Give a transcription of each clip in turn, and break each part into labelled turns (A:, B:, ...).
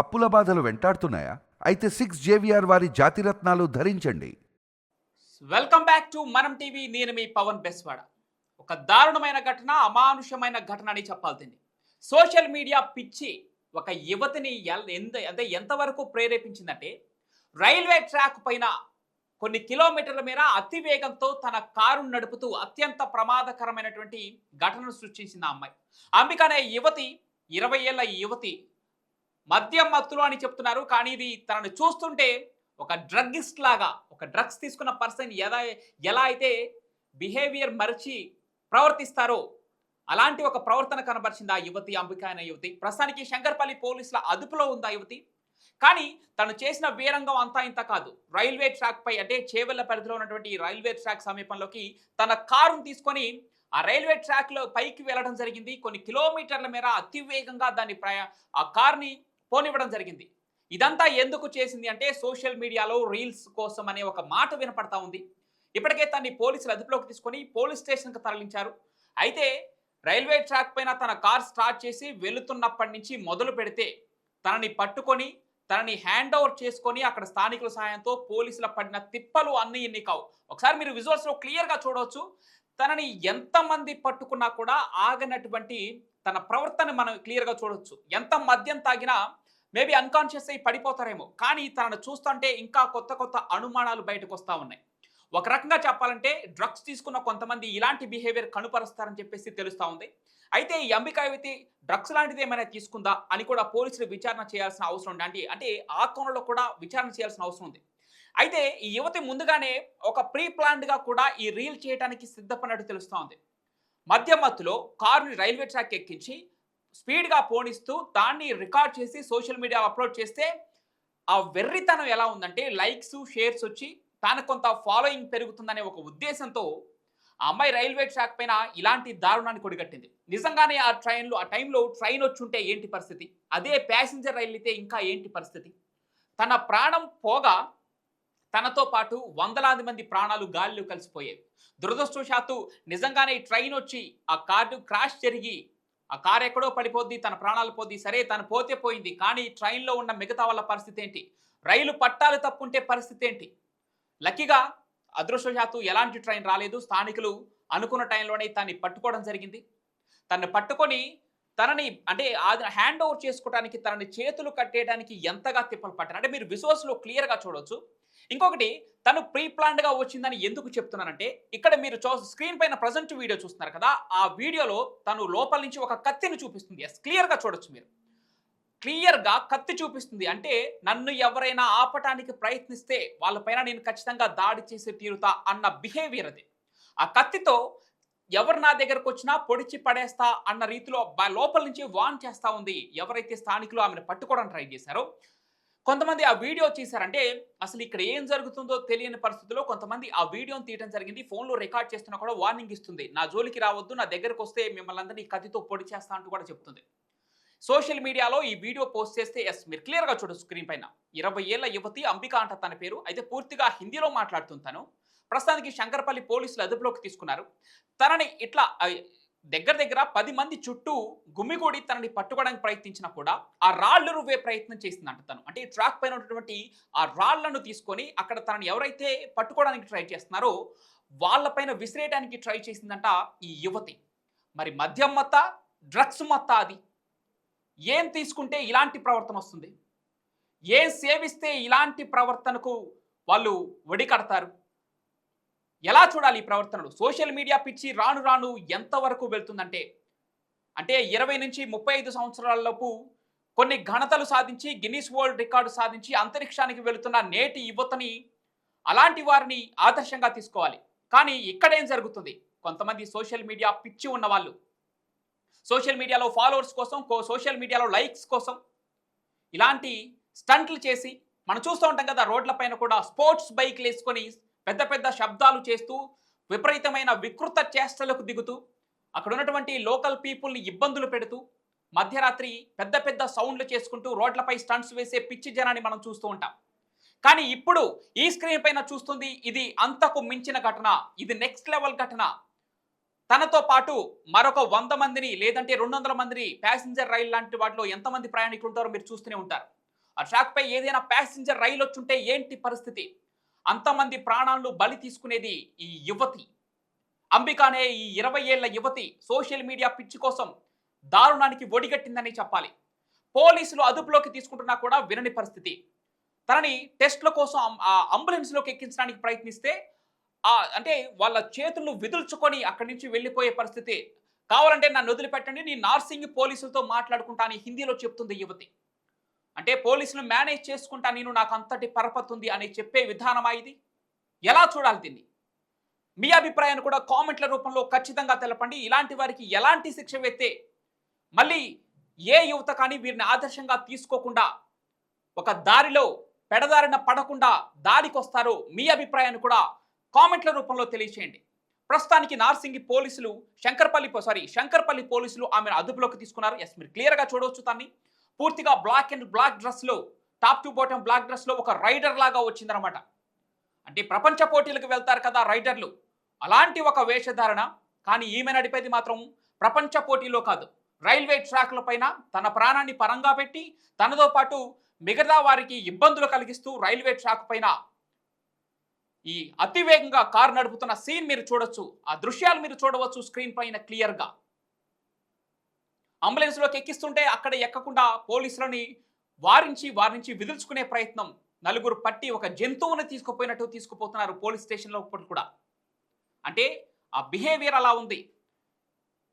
A: అప్పుల బాధలు వెంటాడుతున్నాయా? అయితే సిక్స్ జేవిఆర్ వారి జాతిరత్నాలు ధరించండి.
B: Welcome back to Manam TV నేను మీ పవన్ బెస్వాడ. ఒక దారుణమైన ఘటన అమానుషమైన ఘటన అని చెప్పాల్సింది. సోషల్ మీడియా పిచ్చి ఒక యువతిని ఎంత అంటే ఎంతవరకు ప్రేరేపించిందంటే రైల్వే ట్రాక్ పైన కొన్ని కిలోమీటర్ల మేర అతి వేగంతో తన కారు నడుపుతూ అత్యంత ప్రమాదకరమైనటువంటి ఘటనను సృష్టించింది ఆ అమ్మాయి. అంబిక అనే యువతి ఇరవై ఏళ్ళ యువతి మద్యం మత్తులు అని చెప్తున్నారు. కానీ ఇది తనను చూస్తుంటే ఒక డ్రగ్గిస్ట్ లాగా ఒక డ్రగ్స్ తీసుకున్న పర్సన్ ఎలా ఎలా అయితే బిహేవియర్ మరిచి ప్రవర్తిస్తారో అలాంటి ఒక ప్రవర్తన కనబరిచింది ఆ యువతి అంబిక అనే యువతి. ప్రస్తుతానికి శంకర్పల్లి పోలీసుల అదుపులో ఉంది యువతి. కానీ తను చేసిన వీరంగం అంతా ఇంత కాదు. రైల్వే ట్రాక్ పై అంటే చేవెళ్ళ పరిధిలో ఉన్నటువంటి రైల్వే ట్రాక్ సమీపంలోకి తన కారును తీసుకొని ఆ రైల్వే ట్రాక్లో పైకి వెళ్ళడం జరిగింది. కొన్ని కిలోమీటర్ల మేర అతి వేగంగా దాన్ని ప్రయా ఆ కార్ని పోనివ్వడం జరిగింది. ఇదంతా ఎందుకు చేసింది అంటే సోషల్ మీడియాలో రీల్స్ కోసం అనే ఒక మాట వినపడతా ఉంది. ఇప్పటికే తన్ని పోలీసులు అదుపులోకి తీసుకొని పోలీస్ స్టేషన్కి తరలించారు. అయితే రైల్వే ట్రాక్ పైన తన కార్ స్టార్ట్ చేసి వెళుతున్నప్పటి నుంచి మొదలు పెడితే తనని పట్టుకొని తనని హ్యాండ్ ఓవర్ చేసుకొని అక్కడ స్థానికుల సహాయంతో పోలీసుల పడిన తిప్పలు అన్ని ఇన్ని కావు. ఒకసారి మీరు విజువల్స్లో క్లియర్గా చూడవచ్చు. తనని ఎంతమంది పట్టుకున్నా కూడా ఆగనటువంటి తన ప్రవర్తన మనం క్లియర్గా చూడవచ్చు చూడొచ్చు. ఎంత మద్యం తాగినా మేబీ అన్కాన్షియస్ అయి పడిపోతారేమో. కానీ తనను చూస్తుంటే ఇంకా కొత్త కొత్త అనుమానాలు బయటకు వస్తూ ఉన్నాయి. ఒక రకంగా చెప్పాలంటే డ్రగ్స్ తీసుకున్న కొంతమంది ఇలాంటి బిహేవియర్ కనుపరుస్తారని చెప్పేసి తెలుస్తూ ఉంది. అయితే ఈ అంబికా యువతి డ్రగ్స్ లాంటిది ఏమైనా తీసుకుందా అని కూడా పోలీసులు విచారణ చేయాల్సిన అవసరం ఉంది అంటే అంటే ఆ కోణంలో కూడా విచారణ చేయాల్సిన అవసరం ఉంది. అయితే ఈ యువతి ముందుగానే ఒక ప్రీ ప్లాన్డ్గా కూడా ఈ రీల్ చేయడానికి సిద్ధపడినట్టు తెలుస్తూ ఉంది. మధ్య మత్తులో కారుని రైల్వే ట్రాక్ ఎక్కించి స్పీడ్గా పోనిస్తూ దాన్ని రికార్డ్ చేసి సోషల్ మీడియాలో అప్లోడ్ చేస్తే ఆ వెర్రితనం ఎలా ఉందంటే లైక్స్ షేర్స్ వచ్చి తనకు కొంత ఫాలోయింగ్ పెరుగుతుందనే ఒక ఉద్దేశంతో ఆ అమ్మాయి రైల్వే ట్రాక్ పైన ఇలాంటి దారుణాన్ని కొడిగట్టింది. నిజంగానే ఆ ట్రైన్లో ఆ టైంలో ట్రైన్ వచ్చి ఉంటే ఏంటి పరిస్థితి? అదే ప్యాసింజర్ రైలు అయితే ఇంకా ఏంటి పరిస్థితి? తన ప్రాణం పోగా తనతో పాటు వందలాది మంది ప్రాణాలు గాలిలో కలిసిపోయేవి. దురదృష్టవశాత్తు నిజంగానే ఈ ట్రైన్ వచ్చి ఆ కార్డు క్రాష్ జరిగి ఆ కార్ ఎక్కడో పడిపోద్ది తన ప్రాణాలు పోద్ది సరే తను పోతే పోయింది కానీ ట్రైన్లో ఉన్న మిగతా వాళ్ళ పరిస్థితి ఏంటి? రైలు పట్టాలు తప్పుంటే పరిస్థితి ఏంటి? లక్కీగా అదృష్టవశాత్తు ఎలాంటి ట్రైన్ రాలేదు. స్థానికులు అనుకున్న టైంలోనే తన్ని పట్టుకోవడం జరిగింది. తనని పట్టుకొని తనని అంటే హ్యాండ్ ఓవర్ చేసుకోవడానికి తనని చేతులు కట్టేయడానికి ఎంతగా తిప్పలు పట్టారు? అంటే మీరు విజువల్స్లో క్లియర్గా చూడొచ్చు. ఇంకొకటి తను ప్రీ ప్లాన్డ్గా వచ్చిందని ఎందుకు చెప్తున్నానంటే ఇక్కడ మీరు చూ స్క్రీన్ పైన ప్రజెంట్ వీడియో చూస్తున్నారు కదా ఆ వీడియోలో తను లోపల నుంచి ఒక కత్తిని చూపిస్తుంది. ఎస్ క్లియర్గా చూడొచ్చు మీరు. క్లియర్గా కత్తి చూపిస్తుంది. అంటే నన్ను ఎవరైనా ఆపటానికి ప్రయత్నిస్తే వాళ్ళపైన నేను ఖచ్చితంగా దాడి చేసి తీరుతా అన్న బిహేవియర్ అది. ఆ కత్తితో ఎవరు నా దగ్గరకు వచ్చినా పొడిచి పడేస్తా అన్న రీతిలో లోపల నుంచి వాన్ చేస్తా ఉంది. ఎవరైతే స్థానికులు ఆమెను పట్టుకోవడానికి ట్రై చేశారో కొంతమంది ఆ వీడియో చేశారంటే అసలు ఇక్కడ ఏం జరుగుతుందో తెలియని పరిస్థితిలో కొంతమంది ఆ వీడియోని తీయడం జరిగింది. ఫోన్లో రికార్డ్ చేస్తున్నా కూడా వార్నింగ్ ఇస్తుంది. నా జోలికి రావద్దు నా దగ్గరకు వస్తే మిమ్మల్ని అందరినీ కత్తితో పొడి చేస్తా అంటూ కూడా చెప్తుంది. సోషల్ మీడియాలో ఈ వీడియో పోస్ట్ చేస్తే ఎస్ మీరు క్లియర్గా చూడు స్క్రీన్ పైన. ఇరవై ఏళ్ళ యువతి అంబిక అంట తన పేరు. అయితే పూర్తిగా హిందీలో మాట్లాడుతుంటాను. ప్రస్తుతానికి శంకర్పల్లి పోలీసులు అదుపులోకి తీసుకున్నారు. తనని ఇట్లా దగ్గర దగ్గర పది మంది చుట్టూ గుమ్మిగూడి తనని పట్టుకోవడానికి ప్రయత్నించినా కూడా ఆ రాళ్ళు రువ్వే ప్రయత్నం చేసిందంట తను. అంటే ఈ ట్రాక్ పైన ఉన్నటువంటి ఆ రాళ్ళను తీసుకొని అక్కడ తనని ఎవరైతే పట్టుకోవడానికి ట్రై చేస్తున్నారో వాళ్ళపైన విసిరేయడానికి ట్రై చేసిందంట ఈ యువతి. మరి మద్యం మత్త డ్రగ్స్ మత్త అది. ఏం తీసుకుంటే ఇలాంటి ప్రవర్తన వస్తుంది? ఏం సేవిస్తే ఇలాంటి ప్రవర్తనకు వాళ్ళు ఒడి కడతారు ఎలా చూడాలి ఈ ప్రవర్తనలు? సోషల్ మీడియా పిచ్చి రాను రాను ఎంతవరకు వెళ్తుందంటే అంటే ఇరవై నుంచి ముప్పై ఐదు సంవత్సరాలలోపు కొన్ని ఘనతలు సాధించి గిన్నీస్ వరల్డ్ రికార్డు సాధించి అంతరిక్షానికి వెళుతున్న నేటి యువతని అలాంటి వారిని ఆదర్శంగా తీసుకోవాలి. కానీ ఇక్కడేం జరుగుతుంది? కొంతమంది సోషల్ మీడియా పిచ్చి ఉన్నవాళ్ళు. సోషల్ మీడియాలో ఫాలోవర్స్ కోసం కో- సోషల్ మీడియాలో లైక్స్ కోసం ఇలాంటి స్టంట్లు చేసి మనం చూస్తూ ఉంటాం కదా రోడ్ల పైన కూడా స్పోర్ట్స్ బైక్లు వేసుకొని పెద్ద పెద్ద శబ్దాలు చేస్తూ విపరీతమైన వికృత చేష్టలకు దిగుతూ అక్కడ ఉన్నటువంటి లోకల్ పీపుల్ని ఇబ్బందులు పెడుతూ మధ్యరాత్రి పెద్ద పెద్ద సౌండ్లు చేసుకుంటూ రోడ్లపై స్టంట్స్ వేసే పిచ్చి జనాన్ని మనం చూస్తూ ఉంటాం. కానీ ఇప్పుడు ఈ స్క్రీన్ పైన చూస్తుంది ఇది అంతకు మించిన ఘటన ఇది నెక్స్ట్ లెవెల్ ఘటన. తనతో పాటు మరొక వంద మందిని లేదంటే రెండు వందల మందిని ప్యాసింజర్ రైలు లాంటి వాటిలో ఎంతమంది ప్రయాణికులు ఉంటారో మీరు చూస్తూనే ఉంటారు. ఆ ట్రాక్ పై ఏదైనా ప్యాసింజర్ రైలు వచ్చుంటే ఏంటి పరిస్థితి? అంతమంది ప్రాణాలను బలి తీసుకునేది ఈ యువతి. అంబికానే ఈ ఇరవై ఏళ్ళ యువతి సోషల్ మీడియా పిచ్చి కోసం దారుణానికి ఒడిగట్టిందని చెప్పాలి. పోలీసులు అదుపులోకి తీసుకుంటున్నా కూడా వినని పరిస్థితి. తనని టెస్ట్ల కోసం ఆ అంబులెన్స్లోకి ఎక్కించడానికి ప్రయత్నిస్తే అంటే వాళ్ళ చేతులు విదుల్చుకొని అక్కడి నుంచి వెళ్ళిపోయే పరిస్థితి. కావాలంటే నన్ను వదిలిపెట్టండి నేను నార్సింగ్ పోలీసులతో మాట్లాడుకుంటా అని హిందీలో చెప్తుంది యువతి. అంటే పోలీసులు మేనేజ్ చేసుకుంటా నేను నాకు అంతటి పరపతి ఉంది అని చెప్పే విధానమా ఇది? ఎలా చూడాలి దీన్ని? మీ అభిప్రాయాన్ని కూడా కామెంట్ల రూపంలో ఖచ్చితంగా తెలపండి. ఇలాంటి వారికి ఎలాంటి శిక్ష వేస్తే మళ్ళీ ఏ యువత కానీ వీరిని ఆదర్శంగా తీసుకోకుండా ఒక దారిలో పెడదారిన పడకుండా దారికి వస్తారో మీ అభిప్రాయాన్ని కూడా కామెంట్ల రూపంలో తెలియచేయండి. ప్రస్తుతానికి నార్సింగి పోలీసులు శంకర్పల్లి సారీ శంకర్పల్లి పోలీసులు ఆమెను అదుపులోకి తీసుకున్నారు. ఎస్ మీరు క్లియర్గా చూడవచ్చు దాన్ని. పూర్తిగా బ్లాక్ అండ్ బ్లాక్ డ్రెస్లో టాప్ టు బాటమ్ బ్లాక్ డ్రెస్లో ఒక రైడర్ లాగా వచ్చిందనమాట అంటే ప్రపంచ పోటీలకు వెళ్తారు కదా రైడర్లు. అలాంటి ఒక వేషధారణ కానీ ఈమె నడిపేది మాత్రం ప్రపంచ పోటీలో కాదు. రైల్వే ట్రాక్ల పైన తన ప్రాణాన్ని పరంగా పెట్టి తనతో పాటు మిగతా వారికి ఇబ్బందులు కలిగిస్తూ రైల్వే ట్రాక్ పైన ఈ అతివేగంగా కారు నడుపుతున్న సీన్ మీరు చూడొచ్చు. ఆ దృశ్యాలు మీరు చూడవచ్చు స్క్రీన్ పైన క్లియర్గా అంబులెన్స్లోకి ఎక్కిస్తుంటే అక్కడ ఎక్కకుండా పోలీసులని వారించి వారి నుంచి విదిల్చుకునే ప్రయత్నం నలుగురు పట్టి ఒక జంతువుని తీసుకుపోయినట్టు తీసుకుపోతున్నారు పోలీస్ స్టేషన్లో కూడా. అంటే ఆ బిహేవియర్ అలా ఉంది.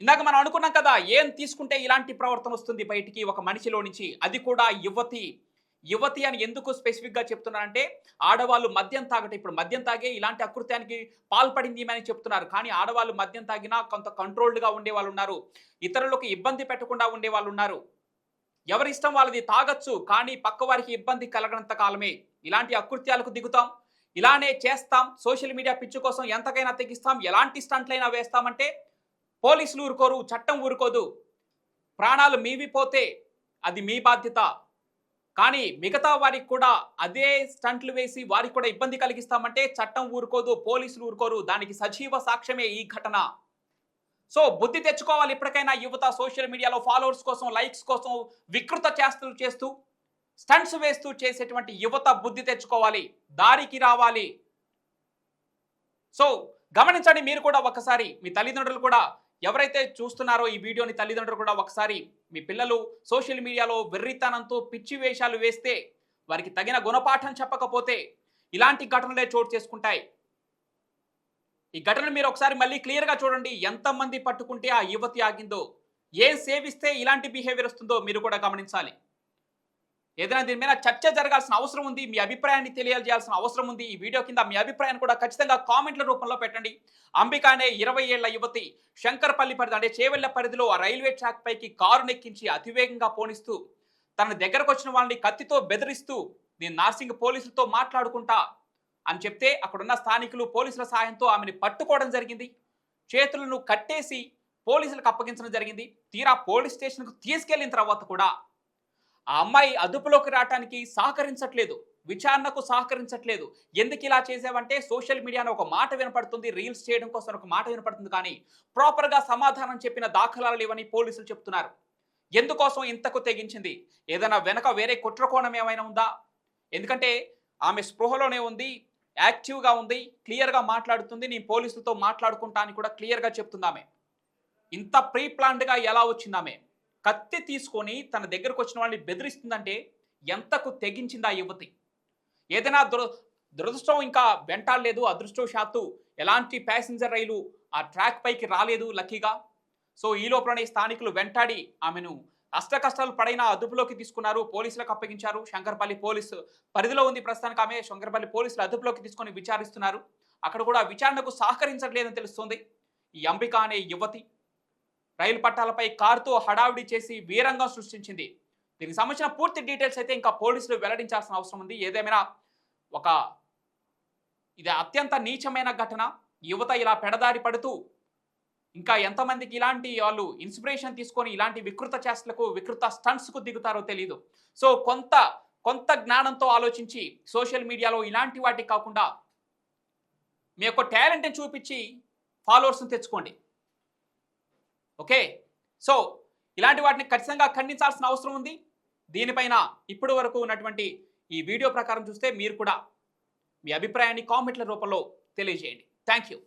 B: ఇందాక మనం అనుకున్నాం కదా ఏం తీసుకుంటే ఇలాంటి ప్రవర్తన వస్తుంది బయటికి ఒక మనిషిలో నుంచి. అది కూడా యువతి యువతి అని ఎందుకు స్పెసిఫిక్గా చెప్తున్నారంటే ఆడవాళ్ళు మద్యం తాగట ఇప్పుడు మద్యం తాగే ఇలాంటి అకృత్యానికి పాల్పడింది అని చెప్తున్నారు. కానీ ఆడవాళ్ళు మద్యం తాగినా కొంత కంట్రోల్డ్గా ఉండే వాళ్ళు ఉన్నారు. ఇతరులకు ఇబ్బంది పెట్టకుండా ఉండే వాళ్ళు ఉన్నారు. ఎవరి ఇష్టం వాళ్ళది తాగొచ్చు కానీ పక్క వారికి ఇబ్బంది కలగనంత కాలమే. ఇలాంటి అకృత్యాలకు దిగుతాం. ఇలానే చేస్తాం. సోషల్ మీడియా పిచ్చు కోసం ఎంతకైనా తెగిస్తాం. ఎలాంటి స్టంట్లైనా వేస్తామంటే పోలీసులు ఊరుకోరు చట్టం ఊరుకోదు. ప్రాణాలు మీవి పోతే అది మీ బాధ్యత. కానీ మిగతా వారికి కూడా అదే స్టంట్లు వేసి వారికి కూడా ఇబ్బంది కలిగిస్తామంటే చట్టం ఊరుకోదు పోలీసులు ఊరుకోరు. దానికి సజీవ సాక్ష్యమే ఈ ఘటన. సో బుద్ధి తెచ్చుకోవాలి ఇప్పటికైనా యువత సోషల్ మీడియాలో ఫాలోవర్స్ కోసం లైక్స్ కోసం వికృత చేస్తూ చేస్తూ స్టంట్స్ వేస్తూ చేసేటువంటి యువత బుద్ధి తెచ్చుకోవాలి దారికి రావాలి. సో గమనించండి మీరు కూడా ఒకసారి మీ తల్లిదండ్రులు కూడా ఎవరైతే చూస్తున్నారో ఈ వీడియోని తల్లిదండ్రులు కూడా ఒకసారి మీ పిల్లలు సోషల్ మీడియాలో వెర్రితనంతో పిచ్చి వేషాలు వేస్తే వారికి తగిన గుణపాఠం చెప్పకపోతే ఇలాంటి ఘటనలే చోటు చేసుకుంటాయి. ఈ ఘటన మీరు ఒకసారి మళ్ళీ క్లియర్గా చూడండి. ఎంతమంది పట్టుకుంటే ఆ యువతి ఆగిందో ఏం సేవిస్తే ఇలాంటి బిహేవియర్ వస్తుందో మీరు కూడా గమనించాలి. ఏదైనా దీని మీద చర్చ జరగాల్సిన అవసరం ఉంది మీ అభిప్రాయాన్ని తెలియజేయాల్సిన అవసరం ఉంది ఈ వీడియో కింద మీ అభిప్రాయాన్ని కూడా ఖచ్చితంగా కామెంట్ల రూపంలో పెట్టండి. అంబిక అనే ఇరవై ఏళ్ళ యువతి శంకర్పల్లి పరిధి అంటే చేవెళ్ళ పరిధిలో ఆ రైల్వే ట్రాక్ పైకి కారు నెక్కించి అతివేగంగా పోనిస్తూ తన దగ్గరకు వచ్చిన వాళ్ళని కత్తితో బెదిరిస్తూ నేను నార్సింగ్ పోలీసులతో మాట్లాడుకుంటా అని చెప్తే అక్కడున్న స్థానికులు పోలీసుల సాయంతో ఆమెని పట్టుకోవడం జరిగింది. చేతులను కట్టేసి పోలీసులకు అప్పగించడం జరిగింది. తీరా పోలీస్ స్టేషన్కు తీసుకెళ్ళిన తర్వాత కూడా ఆ అమ్మాయి అదుపులోకి రావటానికి సహకరించట్లేదు. విచారణకు సహకరించట్లేదు. ఎందుకు ఇలా చేసావంటే సోషల్ మీడియాలో ఒక మాట వినపడుతుంది రీల్స్ చేయడం కోసం ఒక మాట వినపడుతుంది కానీ ప్రాపర్గా సమాధానం చెప్పిన దాఖలాలు లేవని పోలీసులు చెప్తున్నారు. ఎందుకోసం ఇంతకు తెగించింది? ఏదైనా వెనక వేరే కుట్రకోణం ఏమైనా ఉందా? ఎందుకంటే ఆమె స్పృహలోనే ఉంది యాక్టివ్గా ఉంది క్లియర్గా మాట్లాడుతుంది నేను పోలీసులతో మాట్లాడుకుంటా అని కూడా క్లియర్గా చెప్తుంది ఇంత ప్రీ ప్లాన్డ్గా ఎలా వచ్చిందామే కత్తి తీసుకొని తన దగ్గరకు వచ్చిన వాళ్ళని బెదిరిస్తుందంటే ఎంతకు తెగించింది ఆ యువతి? ఏదైనా దుర దురదృష్టం ఇంకా వెంటాడలేదు అదృష్టవశాత్తు ఎలాంటి ప్యాసింజర్ రైలు ఆ ట్రాక్ పైకి రాలేదు లక్కీగా. సో ఈ లోపలనే స్థానికులు వెంటాడి ఆమెను అష్ట కష్టాలు పడైనా అదుపులోకి తీసుకున్నారు పోలీసులకు అప్పగించారు. శంకర్పల్లి పోలీసు పరిధిలో ఉంది ప్రస్తుతానికి ఆమె. శంకర్పల్లి పోలీసులు అదుపులోకి తీసుకొని విచారిస్తున్నారు. అక్కడ కూడా విచారణకు సహకరించట్లేదని తెలుస్తుంది. ఈ అంబిక అనే యువతి రైలు పట్టాలపై కారుతో హడావిడి చేసి వీరంగం సృష్టించింది. దీనికి సంబంధించిన పూర్తి డీటెయిల్స్ అయితే ఇంకా పోలీసులు వెల్లడించాల్సిన అవసరం ఉంది. ఏదేమైనా ఒక ఇది అత్యంత నీచమైన ఘటన. యువత ఇలా పెడదారి పడుతూ ఇంకా ఎంతమందికి ఇలాంటి వాళ్ళు ఇన్స్పిరేషన్ తీసుకొని ఇలాంటి వికృత చేష్టలకు వికృత స్టంట్స్కు దిగుతారో తెలియదు సో కొంత కొంత జ్ఞానంతో ఆలోచించి సోషల్ మీడియాలో ఇలాంటి వాటికి కాకుండా మీ యొక్క టాలెంట్ని చూపించి ఫాలోవర్స్ని తెచ్చుకోండి. ఓకే సో ఇలాంటి వాటిని ఖచ్చితంగా ఖండించాల్సిన అవసరం ఉంది. దీనిపైన ఇప్పటి వరకు ఉన్నటువంటి ఈ వీడియో ప్రకారం చూస్తే మీరు కూడా మీ అభిప్రాయాన్ని కామెంట్ల రూపంలో తెలియజేయండి. Thank you